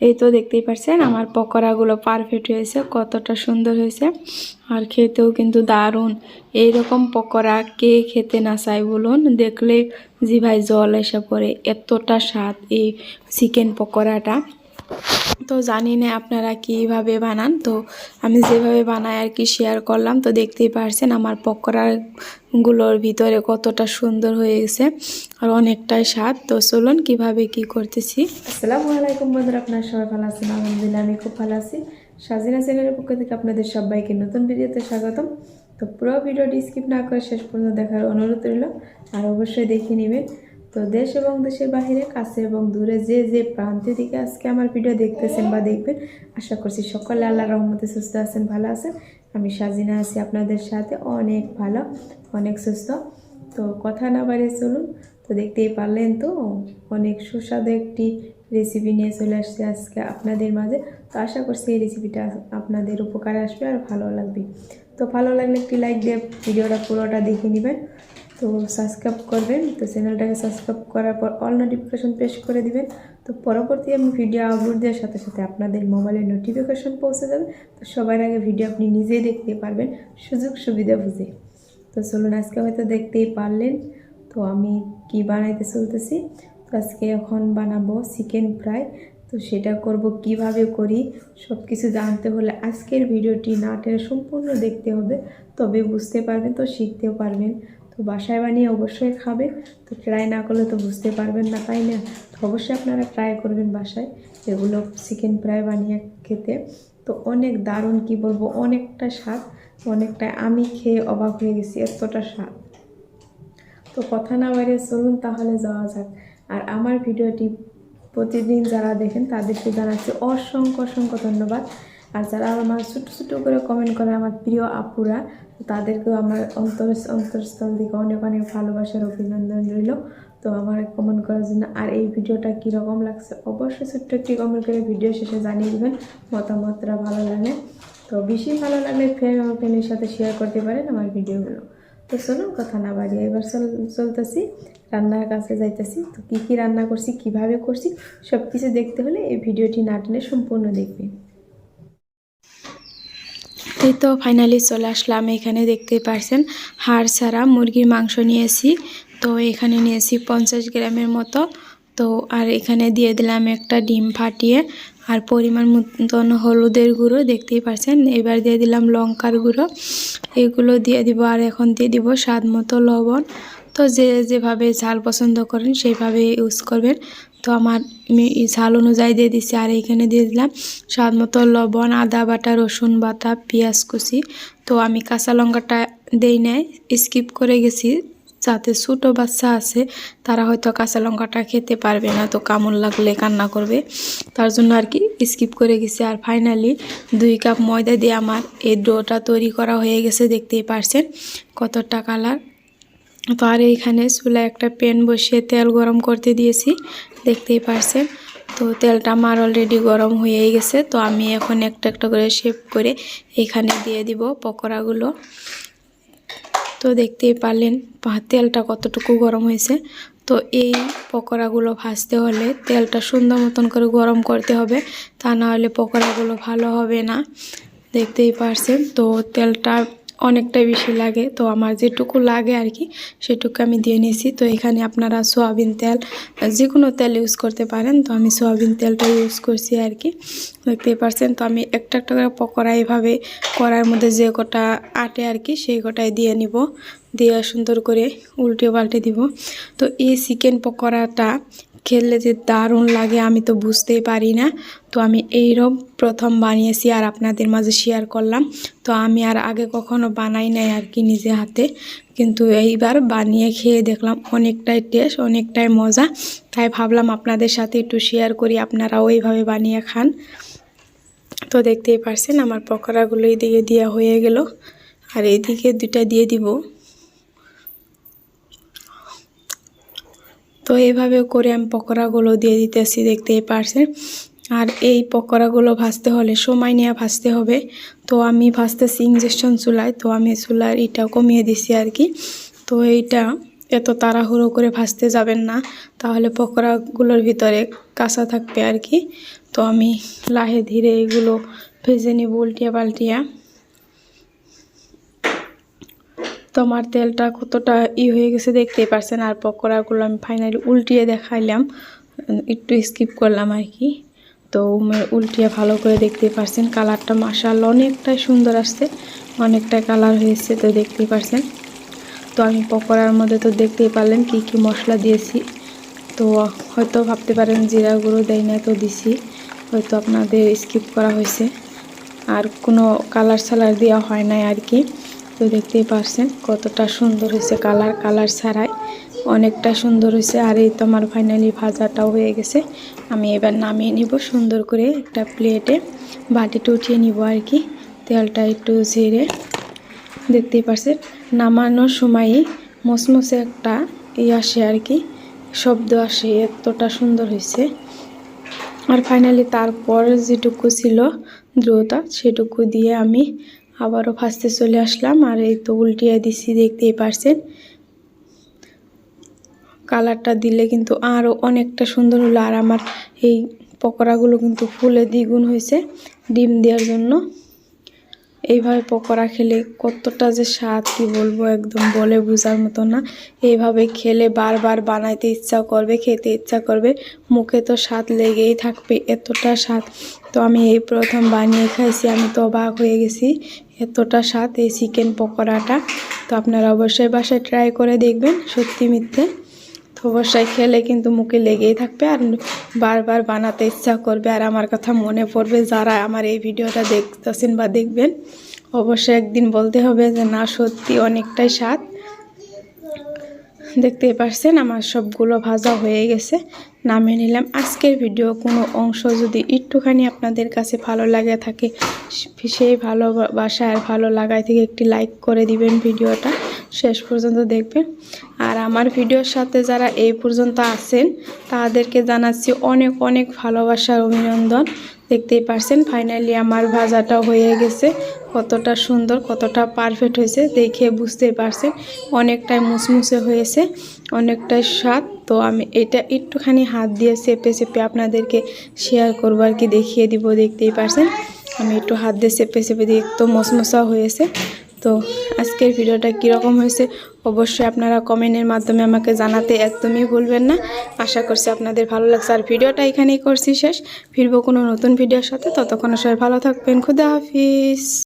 এই তো দেখতেই পারছেন, আমার পকোড়াগুলো পারফেক্ট হয়েছে, কতটা সুন্দর হয়েছে। আর খেতেও কিন্তু দারুণ। এইরকম পকোড়া কে খেতে না চাই বলুন, দেখলে জিভায় জল এসে পড়ে, এতটা স্বাদ এই চিকেন পকোড়াটা। তো জানি না আপনারা কীভাবে বানান। তো আমি যেভাবে বানাই আর কি শেয়ার করলাম। তো দেখতেই পারছেন আমার পকোড়াগুলোর ভিতরে কতটা সুন্দর হয়ে গেছে আর অনেকটাই স্বাদ। তো চলুন কীভাবে কি করতেছি। আসসালামু আলাইকুম বন্ধুরা, আপনারা সবাই ভালো আছেন? আলহামদুলিল্লাহ, আমি খুব ভালো আছি। সাজিনা চ্যানেলের পক্ষ থেকে আপনাদের সবাইকে নতুন ভিডিওতে স্বাগতম। তো পুরো ভিডিওটি স্কিপ না করে শেষ পর্যন্ত দেখার অনুরোধ রইল। আর অবশ্যই দেখে নেবেন। তো দেশ এবং দেশের বাইরে কাছে এবং দূরে যে যে প্রান্তে দিকে আজকে আমার ভিডিও দেখতেছেন বা দেখবেন, আশা করছি সকলে আল্লাহ রহমতে সুস্থ আছেন, ভালো আছেন। আমি সাজিনা আছি আপনাদের সাথে, অনেক ভালো, অনেক সুস্থ। তো কথা না বাড়িয়ে চলুন, তো দেখতেই পারলেন তো, অনেক সুস্বাদু একটি রেসিপি নিয়ে চলে আসছে আজকে আপনাদের মাঝে। তো আশা করছি এই রেসিপিটা আপনাদের উপকারে আসবে আর ভালো লাগবে। তো ভালো লাগলে একটি লাইক দিয়ে ভিডিওটা পুরোটা দেখে নেবেন। তো সাবস্ক্রাইব করবেন। তো চ্যানেলটাকে সাবস্ক্রাইব করার পর অল নোটিফিকেশন প্রেস করে দিবেন। তো পরবর্তী আমি ভিডিও আপলোড দেওয়ার সাথে সাথে আপনাদের মোবাইলে নোটিফিকেশন পৌঁছে যাবে। তো সবার আগে ভিডিও আপনি নিজেই দেখতে পারবেন, সুযোগ সুবিধা বুঝে। তো চলুন, আজকে হয়তো দেখতেই পারলেন। তো আমি কি বানাইতে চলতেছি? তো আজকে এখন বানাবো চিকেন ফ্রাই তো সেটা করব কীভাবে করি সব কিছু জানতে হলে আজকের ভিডিওটি না টেনে সম্পূর্ণ দেখতে হবে। তবে বুঝতে পারবেন, তো শিখতেও পারবেন। তো বাসায় বানিয়ে অবশ্যই খাবে। তো ট্রাই না করলে তো বুঝতে পারবেন না, তাই না? তো অবশ্যই আপনারা ট্রাই করবেন বাসায় এগুলো চিকেন ফ্রাই বানিয়ে খেতে। তো অনেক দারুণ, কি বলব, অনেকটা স্বাদ অনেকটা আমি খেয়ে অবাক হয়ে গেছি, এতটা স্বাদ। তো কথা না বাইরে চলুন তাহলে যাওয়া যাক। আর আমার ভিডিওটি প্রতিদিন যারা দেখেন তাদেরকে জানাচ্ছি অসংখ্য অসংখ্য ধন্যবাদ। আর যারা আমার ছোটো ছোটো করে কমেন্ট করে আমার প্রিয় আপুরা, তাদেরকেও আমার অন্তর অন্তরস্থল থেকে অনেক অনেক ভালোবাসার অভিনন্দন রইল। তো আমার কমেন্ট করার জন্য আর এই ভিডিওটা কীরকম লাগছে অবশ্যই ছোট্ট একটি কমেন্ট করে ভিডিও শেষে জানিয়ে দেবেন মতামতটা ভালো লাগে তো বেশি ভালো লাগলে ফ্রেন্ড আমার ফ্রেন্ডের সাথে শেয়ার করতে পারেন আমার ভিডিওগুলো তো শোনো কথা না বাড়িয়ে এবার চল, চলতেছি। রান্নার কাছে যাইতেছি। তো কী কী রান্না করছি, কীভাবে করছি সব কিছু দেখতে হলে এই ভিডিওটি না টেনে সম্পূর্ণ দেখবেন। এই তো ফাইনালি চলে আসলাম। এখানে দেখতে পারছেন, হাড় ছাড়া মুরগির মাংস নিয়েছি। তো এখানে নিয়েছি পঞ্চাশ গ্রামের মতো। তো আর এখানে দিয়ে দিলাম একটা ডিম ফাটিয়ে। আর পরিমাণ মতন হলুদের গুঁড়ো, দেখতেই পারছেন? এবার দিয়ে দিলাম লঙ্কার গুঁড়ো। এগুলো দিয়ে দিব, আর এখন দিয়ে দিব স্বাদ মতো লবণ। তো যে যেভাবে ঝাল পছন্দ করেন সেইভাবে ইউজ করবেন। তো আমার আমি ঝাল অনুযায়ী দিয়ে দিচ্ছি আর এইখানে দিয়ে দিলাম স্বাদ মতো লবণ, আদা বাটা, রসুন বাটা, পেঁয়াজ কুচি। তো আমি কাঁচা লঙ্কাটা দেই নাই স্কিপ করে গেছি। যাতে ছোটো বাচ্চা আছে, তারা হয়তো কাঁচা লঙ্কাটা খেতে পারবে না। তো কামড় লাগলে কান্না করবে। তার জন্য আর কি স্কিপ করে গেছি। আর ফাইনালি দুই কাপ ময়দা দিয়ে আমার এই ডোটা তৈরি করা হয়ে গেছে। দেখতেই পারছেন কতটা কালার তো আর এইখানে চুলায় একটা প্যান বসিয়ে তেল গরম করতে দিয়েছি, দেখতেই পারছেন। তো তেলটা আমার অলরেডি গরম হয়েই গেছে, তো আমি এখন একটা একটা করে শেপ করে এখানে দিয়ে দিব পকোড়াগুলো। তো দেখতেই পারলেন তেলটা কতটুকু গরম হয়েছে। তো এই পকোড়াগুলো ভাজতে হলে তেলটা সুন্দর মতন করে গরম করতে হবে, তা না হলে পকোড়াগুলো ভালো হবে না। দেখতেই পারছেন, তো তেলটা অনেকটাই বেশি লাগে। তো আমার যেটুকু লাগে আর কি সেটুকু আমি দিয়ে নিয়েছি তো এখানে আপনারা সোয়াবিন তেল যে কোনো তেল ইউজ করতে পারেন। তো আমি সোয়াবিন তেলটা ইউজ করছি আর কি দেখতেই পারছেন, তো আমি একটা একটা করে পকোড়া এভাবে করার মধ্যে যে কটা আটে আর কি সেই কটাই দিয়ে নিব। দিয়ে সুন্দর করে উল্টে পাল্টে দিব। তো এই চিকেন পকোড়াটা খেললে যে দারুণ লাগে, আমি তো বুঝতেই পারি না। তো আমি এইরকম প্রথম বানিয়েছি আর আপনাদের মাঝে শেয়ার করলাম। তো আমি আর আগে কখনো বানাই নাই আর কি নিজে হাতে। কিন্তু এইবার বানিয়ে খেয়ে দেখলাম অনেকটাই টেস্ট অনেকটাই মজা। তাই ভাবলাম আপনাদের সাথে একটু শেয়ার করি আপনারা ওইভাবে বানিয়ে খান। তো দেখতেই পারছেন আমার পকোড়াগুলো এইদিকে দেওয়া হয়ে গেল। আর এদিকে দুটা দিয়ে দিব। তো এইভাবে করে আমি পকোড়াগুলো দিয়ে দিতেছি, দেখতেই পারছেন। আর এই পকোড়াগুলো ভাজতে হলে সময় নিয়ে ভাজতে হবে। তো আমি ভাজতেছি ইঞ্জেকশন চুলায়, তো আমি চুলার এটা কমিয়ে দিছি আর কি। তো এইটা এত তাড়াহুড়ো করে ভাজতে যাবেন না, তাহলে পকোড়াগুলোর ভিতরে কাঁচা থাকবে আর কি। তো আমি লাহে ধীরে এগুলো ভেজে নিব উল্টিয়া পাল্টিয়া। তো আমার তেলটা কতটা ই হয়ে গেছে দেখতেই পারছেন, আর পকোড়াগুলো আমি ফাইনালি উল্টিয়ে দেখাইলাম, একটু স্কিপ করলাম আর কি। তো উল্টিয়ে ভালো করে দেখতে পারছেন, কালারটা মাসাল অনেকটাই সুন্দর আসছে অনেকটা কালার হয়েছে তো দেখতে পারছেন। তো আমি পকোড়ার মধ্যে তো দেখতেই পারলেন কি কি মশলা দিয়েছি। তো হয়তো ভাবতে পারেন জিরা গুঁড়ো দেয় না তো দিছি, হয়তো আপনাদের স্কিপ করা হয়েছে। আর কোনো কালার সালার দেওয়া হয় নাই আর কি। তো দেখতেই পারছেন কতটা সুন্দর হয়েছে কালার। কালার ছাড়াই অনেকটা সুন্দর হয়েছে। আর এই তো আমার ফাইনালি ভাজাটাও হয়ে গেছে। আমি এবার নামিয়ে নিব, সুন্দর করে একটা প্লেটে বাটিতে উঠিয়ে নিব আর কি। তেলটা একটু ঝেড়ে। দেখতেই পারছেন, নামানোর সময়ই মসমসে একটা ই আসে আর কি, শব্দ আসে, এতটা সুন্দর হয়েছে। আর ফাইনালি তারপর যেটুকু ছিল দ্রুতা, সেটুকু দিয়ে আমি আবারও ফার্স্টে চলে আসলাম আর এই তো উল্টিয়ে দিচ্ছি দেখতেই পারছেন। কালারটা দিলে কিন্তু আরও অনেকটা সুন্দর হলো আর আমার এই পকোড়াগুলো কিন্তু ফুলে দ্বিগুণ হয়েছে ডিম দেওয়ার জন্য। এইভাবে পকোড়া খেলে কতটা যে স্বাদ, কি বলব, একদম বলে বোঝার মতো না। এইভাবে খেলে বারবার বানাইতে ইচ্ছা করবে, খেতে ইচ্ছা করবে, মুখে তো স্বাদ লেগেই থাকবে, এতটা স্বাদ। তো আমি এই প্রথম বানিয়ে খাইছি, আমি তো অবাক হয়ে গেছি। এতটা স্বাদ এই চিকেন পকোড়াটা। তো আপনারা অবশ্যই বাসায় ট্রাই করে দেখবেন, সত্যি মিথ্যে। তো অবশ্যই খেলে কিন্তু মুখে লেগেই থাকবে আর বারবার বানাতে ইচ্ছা করবে। আর আমার কথা মনে পড়বে, যারা আমার এই ভিডিওটা দেখতেছেন বা দেখবেন, অবশ্যই একদিন বলতে হবে যে, না, সত্যি অনেকটাই স্বাদ। দেখতেই পারছেন, আমার সবগুলো ভাজা হয়ে গেছে। নামিয়ে নিলাম। আজকের ভিডিও কোনো অংশ যদি একটুখানি আপনাদের কাছে ভালো লাগে থাকে সেই ভালোবাসা আর ভালো লাগায় থেকে একটি লাইক করে দিবেন ভিডিওটা। শেষ পর্যন্ত দেখবেন। আর আমার ভিডিওর সাথে যারা এই পর্যন্ত আছেন, তাদেরকে জানাচ্ছি অনেক অনেক ভালোবাসার অভিনন্দন। দেখতেই পারছেন ফাইনালি আমার ভাজাটা হয়ে গেছে। কতটা সুন্দর, কতটা পারফেক্ট হয়েছে দেখে বুঝতেই পারছেন। অনেকটাই মুসমুসে হয়েছে, অনেকটাই স্বাদ। তো আমি এটা একটুখানি হাত দিয়ে চেপে চেপে আপনাদেরকে শেয়ার করব আর কি, দেখিয়ে দিব, দেখতেই পারছেন। আমি একটু হাত দিয়ে চেপে চেপে দিয়ে একটু মশমশা হয়েছে। তো আজকের ভিডিওটা কীরকম হয়েছে অবশ্যই আপনারা কমেন্টের মাধ্যমে আমাকে জানাতে একদমই ভুলবেন না। আশা করছি আপনাদের ভালো লাগছে। আর ভিডিওটা এখানেই করছি শেষ। ফিরবো কোনো নতুন ভিডিওর সাথে। ততক্ষণ সবাই ভালো থাকবেন। খুদা হাফিজ।